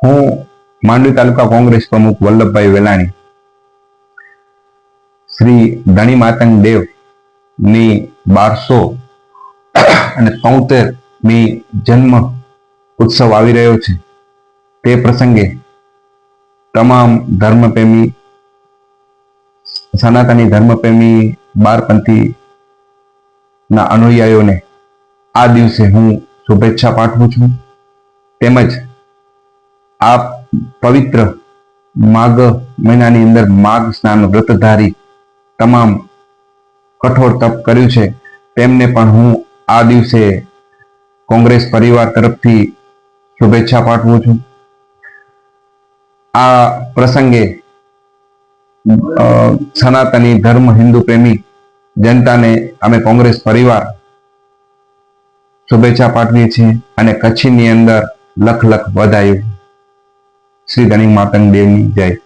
હું માંડવી તાલુકા કોંગ્રેસ પ્રમુખ વલ્લભભાઈ વેલાણી, શ્રી ધણી માતંગ દેવની બારસો અને તોતેરની જન્મ ઉત્સવ આવી રહ્યો છે. તે પ્રસંગે તમામ ધર્મપ્રેમી, સનાતની ધર્મપ્રેમી બારપંથી ના અનુયાયીઓને આ દિવસે હું શુભેચ્છા પાઠવું છું. તેમજ આ પવિત્ર માઘ મહિનાની અંદર માઘ સ્નાન વ્રતધારી તમામ કઠોર તપ કર્યું છે. તેમને પણ હું આ દિવસે કોંગ્રેસ પરિવાર તરફથી શુભેચ્છા પાઠવું છું. આ પ્રસંગે સનાતની ધર્મ હિન્દુ પ્રેમી જનતાને અમે કોંગ્રેસ પરિવાર શુભેચ્છા પાઠવીએ છીએ અને કચ્છની અંદર લખ લખ વધાયું. શ્રી ધનિક માતંગ દેવની જય.